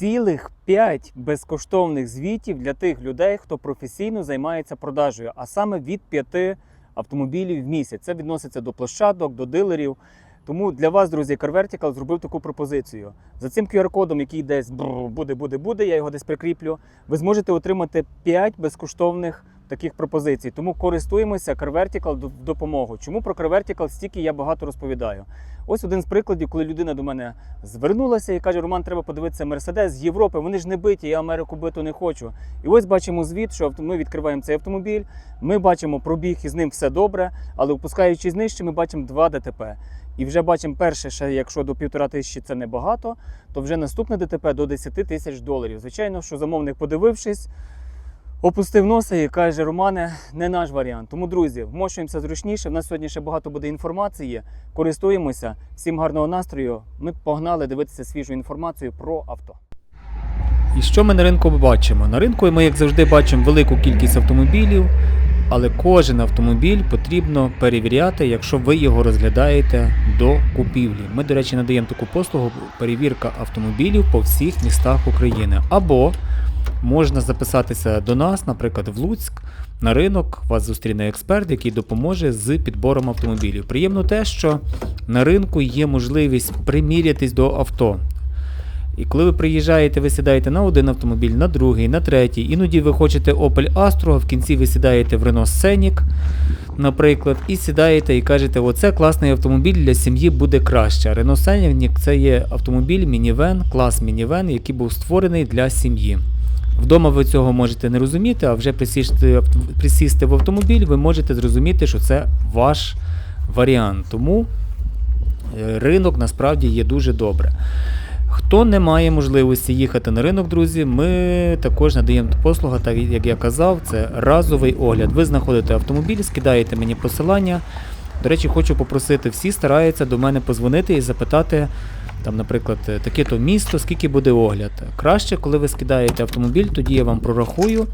цілих 5 безкоштовних звітів для тих людей, хто професійно займається продажею, а саме від 5 автомобілів в місяць. Це відноситься до площадок, до дилерів. Тому для вас, друзі, CarVertical зробив таку пропозицію. За цим QR-кодом, який десь буде, буде, буде, я його десь прикріплю, ви зможете отримати 5 безкоштовних таких пропозицій. Тому користуємося CarVertical в допомогу. Чому про CarVertical стільки я багато розповідаю? Ось один з прикладів, коли людина до мене звернулася і каже: Роман, треба подивитися Мерседес з Європи. Вони ж не биті, я Америку биту не хочу. І ось бачимо звіт, що ми відкриваємо цей автомобіль. Ми бачимо пробіг і з ним все добре, але опускаючись нижче, ми бачимо два ДТП. І вже бачимо перше, ще якщо до півтора тисячі це небагато, то вже наступне ДТП до 10 тисяч доларів. Звичайно, що замовник, подивившись, опустив носа і каже: Романе, не наш варіант. Тому, друзі, вмощуємося зручніше. В нас сьогодні ще багато буде інформації. Користуємося. Всім гарного настрою. Ми погнали дивитися свіжу інформацію про авто. І що ми на ринку бачимо? На ринку ми, як завжди, бачимо велику кількість автомобілів, але кожен автомобіль потрібно перевіряти, якщо ви його розглядаєте до купівлі. Ми, до речі, надаємо таку послугу перевірка автомобілів по всіх містах України. Або можна записатися до нас, наприклад, в Луцьк. На ринок вас зустріне експерт, який допоможе з підбором автомобілів. Приємно те, що на ринку є можливість примірятись до авто. І коли ви приїжджаєте, ви сідаєте на один автомобіль, на другий, на третій. Іноді ви хочете Opel Astra, а в кінці ви сідаєте в Renault Scenic, наприклад, і сідаєте і кажете, оце класний автомобіль для сім'ї буде краще. Renault Scenic це є автомобіль мінівен, клас мінівен, який був створений для сім'ї. Вдома ви цього можете не розуміти, а вже присісти, присісти в автомобіль, ви можете зрозуміти, що це ваш варіант. Тому е, ринок насправді є дуже добре. Хто не має можливості їхати на ринок, друзі, ми також надаємо послугу, так як я казав, це разовий огляд. Ви знаходите автомобіль, скидаєте мені посилання. До речі, хочу попросити, всі стараються до мене позвонити і запитати, там, наприклад, таке-то місто, скільки буде огляд. Краще, коли ви скидаєте автомобіль, тоді я вам прорахую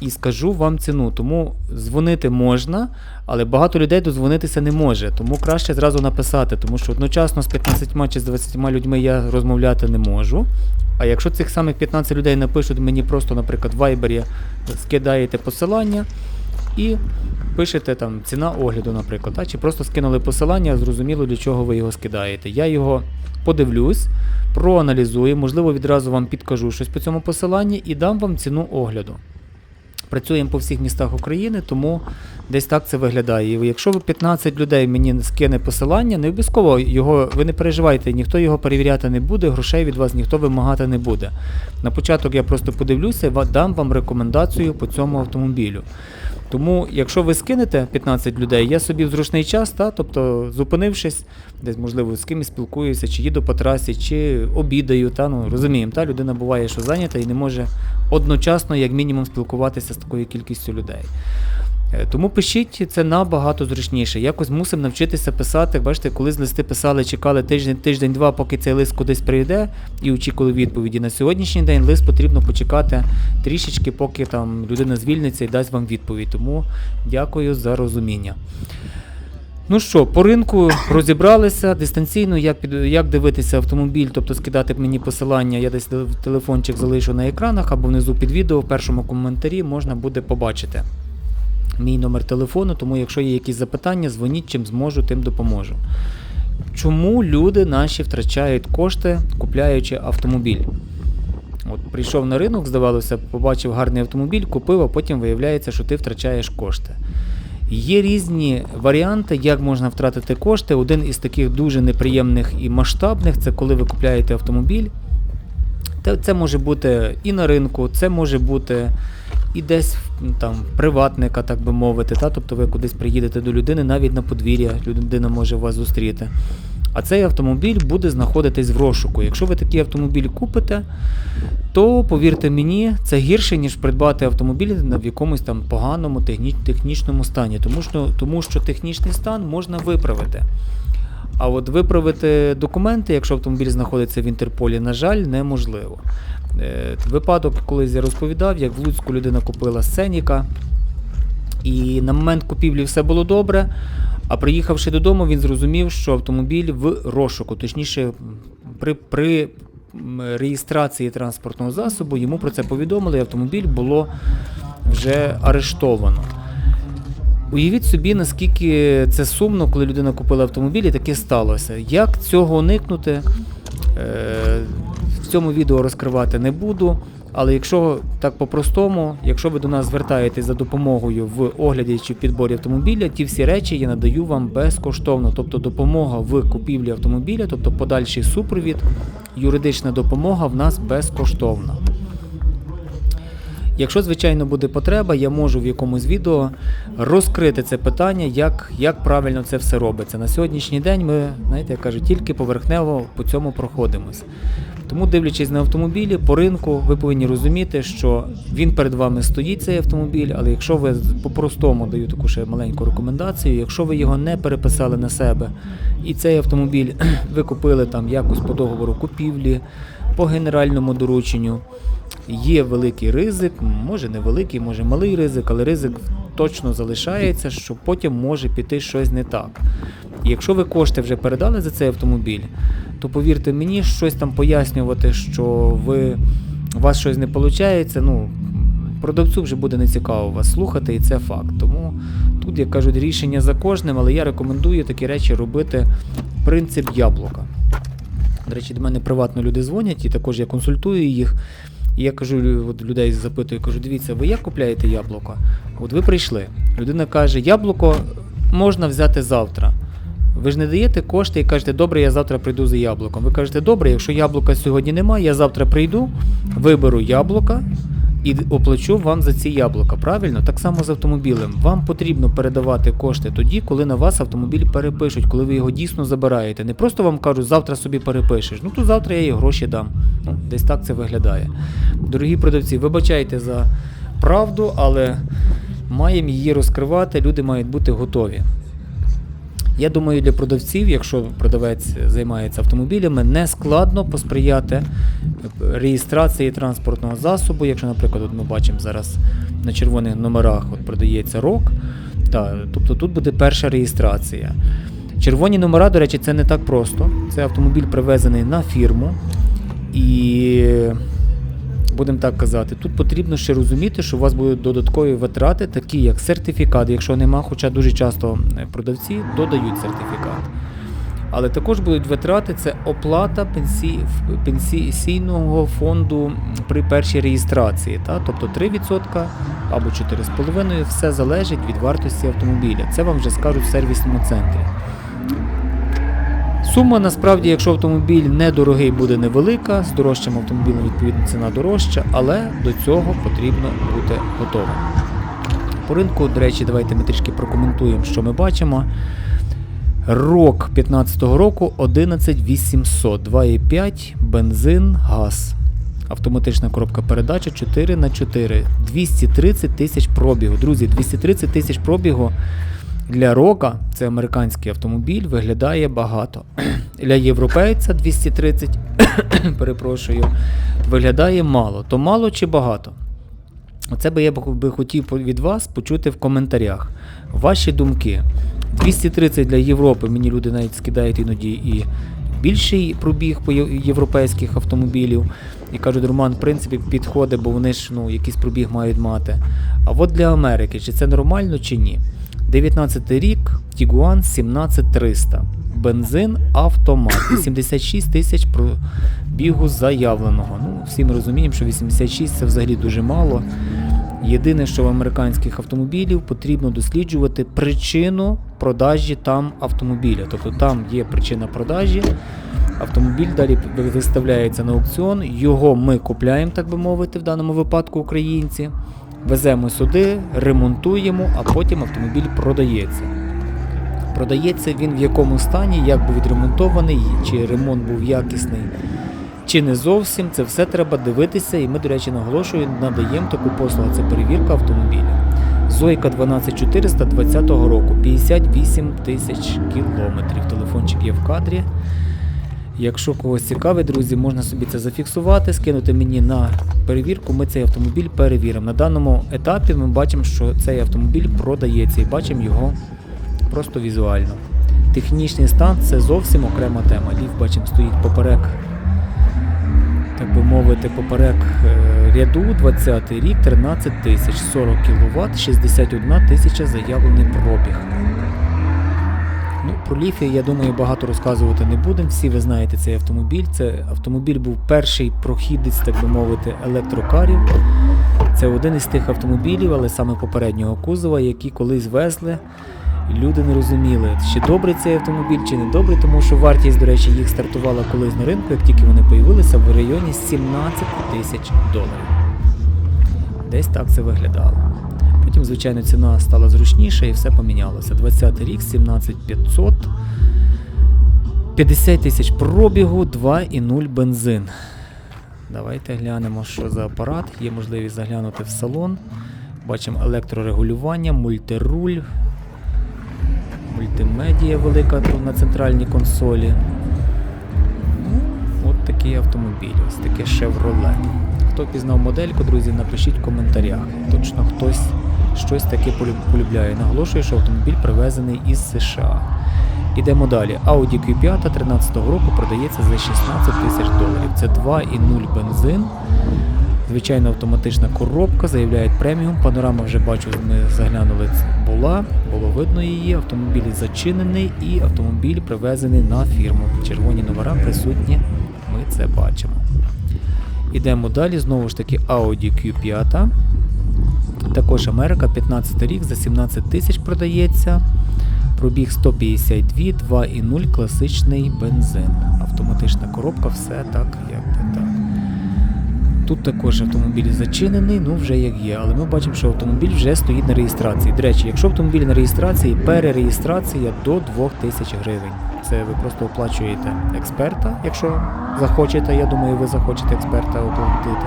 і скажу вам ціну. Тому дзвонити можна, але багато людей дозвонитися не може. Тому краще зразу написати, тому що одночасно з 15 чи з 20 людьми я розмовляти не можу. А якщо цих самих 15 людей напишуть мені просто, наприклад, в Viber скидаєте посилання і пишете там ціна огляду, наприклад, а, чи просто скинули посилання, зрозуміло, для чого ви його скидаєте. Я його подивлюсь, проаналізую, можливо, відразу вам підкажу щось по цьому посиланні і дам вам ціну огляду. Працюємо по всіх містах України, тому десь так це виглядає. І якщо ви 15 людей мені скине посилання, не обов'язково його, ви не переживайте, ніхто його перевіряти не буде, грошей від вас ніхто вимагати не буде. На початок я просто подивлюся, дам вам рекомендацію по цьому автомобілю. Тому, якщо ви скинете 15 людей, я собі в зручний час, та, тобто зупинившись, десь можливо з кимось спілкуюся, чи їду по трасі, чи обідаю, та, ну, розуміємо, та, людина буває, що зайнята і не може одночасно, як мінімум, спілкуватися з такою кількістю людей. Е, Тому пишіть це набагато зручніше. Якось мусимо навчитися писати. Бачите, колись листи писали, чекали тиждень, тиждень-два, поки цей лист кудись прийде і очікували відповіді. На сьогоднішній день лист потрібно почекати трішечки, поки там людина звільниться і дасть вам відповідь. Тому дякую за розуміння. Ну що, по ринку розібралися дистанційно, як, під, як дивитися автомобіль, тобто скидати мені посилання, я десь телефончик залишу на екранах або внизу під відео в першому коментарі можна буде побачити мій номер телефону, тому якщо є якісь запитання, дзвоніть, чим зможу, тим допоможу. Чому люди наші втрачають кошти, купляючи автомобіль? От прийшов на ринок, здавалося, побачив гарний автомобіль, купив, а потім виявляється, що ти втрачаєш кошти. Є різні варіанти, як можна втратити кошти. Один із таких дуже неприємних і масштабних це коли ви купляєте автомобіль. Це може бути і на ринку, це може бути і десь м, там приватника, так би мовити. Та? Тобто ви кудись приїдете до людини, навіть на подвір'я, людина може вас зустріти. А цей автомобіль буде знаходитись в розшуку. Якщо ви такий автомобіль купите, то повірте мені, це гірше, ніж придбати автомобіль в якомусь там поганому технічному стані. Тому що, тому що технічний стан можна виправити. А от виправити документи, якщо автомобіль знаходиться в Інтерполі, на жаль, неможливо. Е, Випадок, колись я розповідав, як в Луцьку людина купила Сценіка, і на момент купівлі все було добре. А приїхавши додому, він зрозумів, що автомобіль в розшуку, точніше, при, при реєстрації транспортного засобу йому про це повідомили, і автомобіль було вже арештовано. Уявіть собі, наскільки це сумно, коли людина купила автомобіль і таке сталося. Як цього уникнути? Цьому відео розкривати не буду. Але якщо так по-простому, якщо ви до нас звертаєтесь за допомогою в огляді чи в підборі автомобіля, ті всі речі я надаю вам безкоштовно. Тобто допомога в купівлі автомобіля, тобто подальший супровід, юридична допомога в нас безкоштовна. Якщо, звичайно, буде потреба, я можу в якомусь відео розкрити це питання, як, як правильно це все робиться. На сьогоднішній день ми, знаєте, я кажу, тільки поверхнево по цьому проходимось. Тому, дивлячись на автомобілі по ринку, ви повинні розуміти, що він перед вами стоїть цей автомобіль, але якщо ви по-простому даю таку ще маленьку рекомендацію, якщо ви його не переписали на себе, і цей автомобіль ви купили там якось по договору купівлі, по генеральному дорученню, є великий ризик, може невеликий, може малий ризик, але ризик точно залишається, що потім може піти щось не так. І якщо ви кошти вже передали за цей автомобіль, то повірте мені, щось там пояснювати, що ви у вас щось не виходить, ну продавцю вже буде нецікаво вас слухати, і це факт. Тому тут, як кажуть, рішення за кожним, але я рекомендую такі речі робити принцип яблука. До речі, до мене приватно люди дзвонять, і також я консультую їх. І я кажу, от людей запитую, кажу, дивіться, ви як купляєте яблуко? От ви прийшли. Людина каже, яблуко можна взяти завтра. Ви ж не даєте кошти і кажете, добре, я завтра прийду за яблуком. Ви кажете, добре, якщо яблука сьогодні немає, я завтра прийду, виберу яблука і оплачу вам за ці яблука. Правильно? Так само з автомобілем. Вам потрібно передавати кошти тоді, коли на вас автомобіль перепишуть, коли ви його дійсно забираєте. Не просто вам кажуть, завтра собі перепишеш. Ну то завтра я їй гроші дам. Ну, десь так це виглядає. Дорогі продавці, вибачайте за правду, але маємо її розкривати, люди мають бути готові. Я думаю, для продавців, якщо продавець займається автомобілями, не складно посприяти реєстрації транспортного засобу. Якщо, наприклад, от ми бачимо зараз на червоних номерах от продається рок, та, тобто тут буде перша реєстрація. Червоні номера, до речі, це не так просто. Це автомобіль привезений на фірму. І будемо так казати, тут потрібно ще розуміти, що у вас будуть додаткові витрати, такі як сертифікат, якщо нема, хоча дуже часто е, продавці додають сертифікат. Але також будуть витрати це оплата пенсій, пенсійного фонду при першій реєстрації. Та? Тобто 3% або 4,5% все залежить від вартості автомобіля. Це вам вже скажуть в сервісному центрі. Сума насправді, якщо автомобіль недорогий, буде невелика, з дорожчим автомобілем відповідно ціна дорожча, але до цього потрібно бути готовим. По ринку, до речі, давайте ми трішки прокоментуємо, що ми бачимо. Рок 15-го року 11800, 2,5, бензин, газ. Автоматична коробка передач 4 на 4 230 тисяч пробігу. Друзі, 230 тисяч пробігу для рока, це американський автомобіль, виглядає багато. Для європейця 230, перепрошую, виглядає мало. То мало чи багато? Оце би я би хотів від вас почути в коментарях. Ваші думки. 230 для Європи, мені люди навіть скидають іноді і більший пробіг по європейських автомобілів. І кажуть, Роман, в принципі, підходить, бо вони ж ну, якийсь пробіг мають мати. А от для Америки, чи це нормально, чи ні? 19 рік, Tiguan 17300. Бензин автомат. 86 тисяч пробігу заявленого. Ну, всі ми розуміємо, що 86 це взагалі дуже мало. Єдине, що в американських автомобілів потрібно досліджувати причину продажі там автомобіля. Тобто там є причина продажі, автомобіль далі виставляється на аукціон, його ми купляємо, так би мовити, в даному випадку українці. Веземо сюди, ремонтуємо, а потім автомобіль продається. Продається він в якому стані, як був відремонтований, чи ремонт був якісний, чи не зовсім. Це все треба дивитися, і ми, до речі, наголошую, надаємо таку послугу. Це перевірка автомобіля. Зойка 12400 20 року, 58 тисяч кілометрів. Телефончик є в кадрі. Якщо когось цікавить, друзі, можна собі це зафіксувати, скинути мені на перевірку. Ми цей автомобіль перевіримо. На даному етапі ми бачимо, що цей автомобіль продається і бачимо його просто візуально. Технічний стан це зовсім окрема тема. Ліфт бачимо стоїть поперек так би мовити, поперек е, ряду 20 рік, 13 тисяч, 40 кВт, 61 тисяча заявлений пробіг. Ну, про ліфі, я думаю, багато розказувати не будемо. Всі ви знаєте цей автомобіль. Це автомобіль був перший прохідець, так би мовити, електрокарів. Це один із тих автомобілів, але саме попереднього кузова, які колись везли. Люди не розуміли, чи добрий цей автомобіль, чи не добрий, тому що вартість, до речі, їх стартувала колись на ринку, як тільки вони появилися, в районі 17 тисяч доларів. Десь так це виглядало. Потім, звичайно, ціна стала зручніша і все помінялося. 20 рік, 17500, 50 тисяч пробігу, 2,0 бензин. Давайте глянемо, що за апарат. Є можливість заглянути в салон. Бачимо електрорегулювання, мультируль, мультимедія велика на центральній консолі. Ну, от такий автомобіль, ось таке Chevrolet. Хто пізнав модельку, друзі, напишіть в коментарях. Точно хтось щось таке полю- полюбляє. Наголошую, що автомобіль привезений із США. Ідемо далі. Audi Q5 13 року продається за 16 тисяч доларів. Це 2,0 бензин. Звичайно, автоматична коробка, заявляють преміум. Панорама вже бачу, ми заглянули ц- була, було видно її. Автомобіль зачинений і автомобіль привезений на фірму. Червоні номера присутні, ми це бачимо. Ідемо далі. Знову ж таки, Audi Q5. Також Америка, 15 рік, за 17 тисяч продається. Пробіг 152, 2,0 класичний бензин. Автоматична коробка, все так, як би так. Тут також автомобіль зачинений, ну вже як є, але ми бачимо, що автомобіль вже стоїть на реєстрації. До речі, якщо автомобіль на реєстрації, перереєстрація до 2000 гривень. Це ви просто оплачуєте експерта, якщо захочете, я думаю, ви захочете експерта оплатити.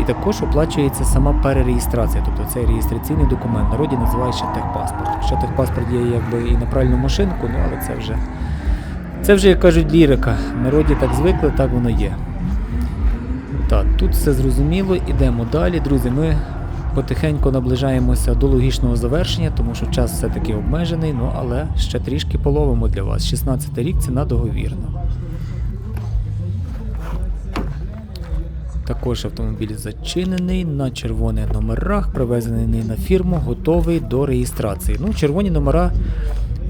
І також оплачується сама перереєстрація, тобто цей реєстраційний документ. Народі називають ще техпаспорт. Ще техпаспорт є якби і на пральну машинку, ну але це вже. Це вже, як кажуть, лірика. Народі так звикли, так воно є. Так, тут все зрозуміло, ідемо далі. Друзі, ми потихеньку наближаємося до логічного завершення, тому що час все-таки обмежений, ну але ще трішки половимо для вас. 16 рік ціна договірна. Також автомобіль зачинений на червоних номерах, привезений на фірму, готовий до реєстрації. Ну, червоні номера.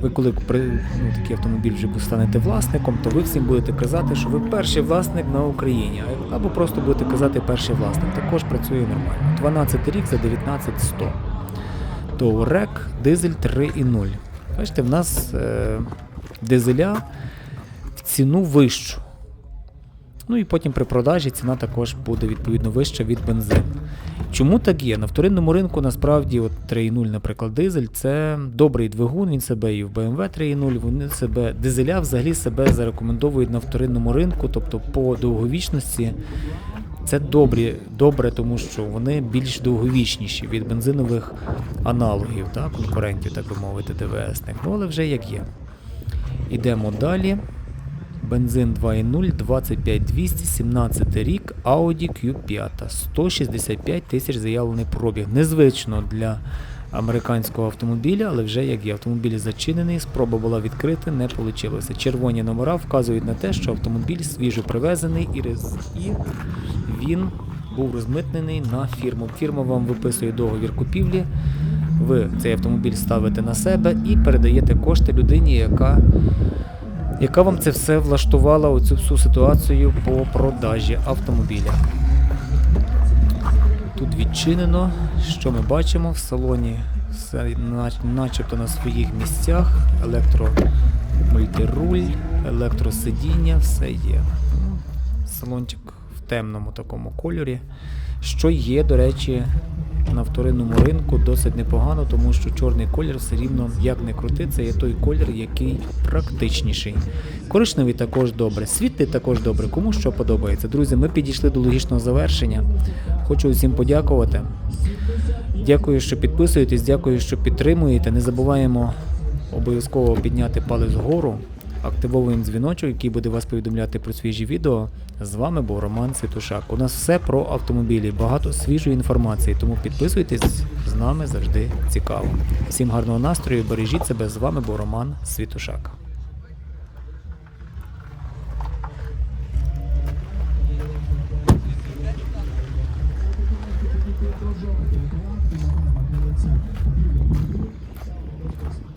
Ви коли ну, такий автомобіль вже станете власником, то ви всім будете казати, що ви перший власник на Україні, або просто будете казати перший власник. Також працює нормально. 12 рік за 19100. Touareg, дизель 3,0. Бачите, в нас е, дизеля в ціну вищу. Ну і потім при продажі ціна також буде відповідно вища від бензину. Чому так є? На вторинному ринку насправді от 3.0, наприклад, дизель це добрий двигун, він себе і в BMW 3.0, вони себе дизеля взагалі себе зарекомендовують на вторинному ринку, тобто по довговічності. Це добрі, добре, тому що вони більш довговічніші від бензинових аналогів, так, конкурентів, так би мовити, ДВСних. Ну, але вже як є. Ідемо далі. Бензин 2.0, 25200, 17 рік, Audi Q5, 165 тисяч заявлений пробіг. Незвично для американського автомобіля, але вже як є. Автомобіль зачинений, спроба була відкрити, не вийшло. Червоні номера вказують на те, що автомобіль свіжо привезений і, і він був розмитнений на фірму. Фірма вам виписує договір купівлі. Ви цей автомобіль ставите на себе і передаєте кошти людині, яка яка вам це все влаштувала оцю всю ситуацію по продажі автомобіля. Тут відчинено. Що ми бачимо в салоні? Все начебто на своїх місцях. Електромультируль, електросидіння, все є. Ну, Салончик в темному такому кольорі. Що є, до речі, на вторинному ринку досить непогано, тому що чорний колір все рівно, як не крути, це є той колір, який практичніший. Коричневий також добре, світлий також добре. Кому що подобається. Друзі, ми підійшли до логічного завершення. Хочу усім подякувати. Дякую, що підписуєтесь, дякую, що підтримуєте. Не забуваємо обов'язково підняти палець вгору. Активовуємо дзвіночок, який буде вас повідомляти про свіжі відео. З вами був Роман Світушак. У нас все про автомобілі, багато свіжої інформації, тому підписуйтесь, з нами завжди цікаво. Всім гарного настрою, бережіть себе, з вами був Роман Світушак. Thank you.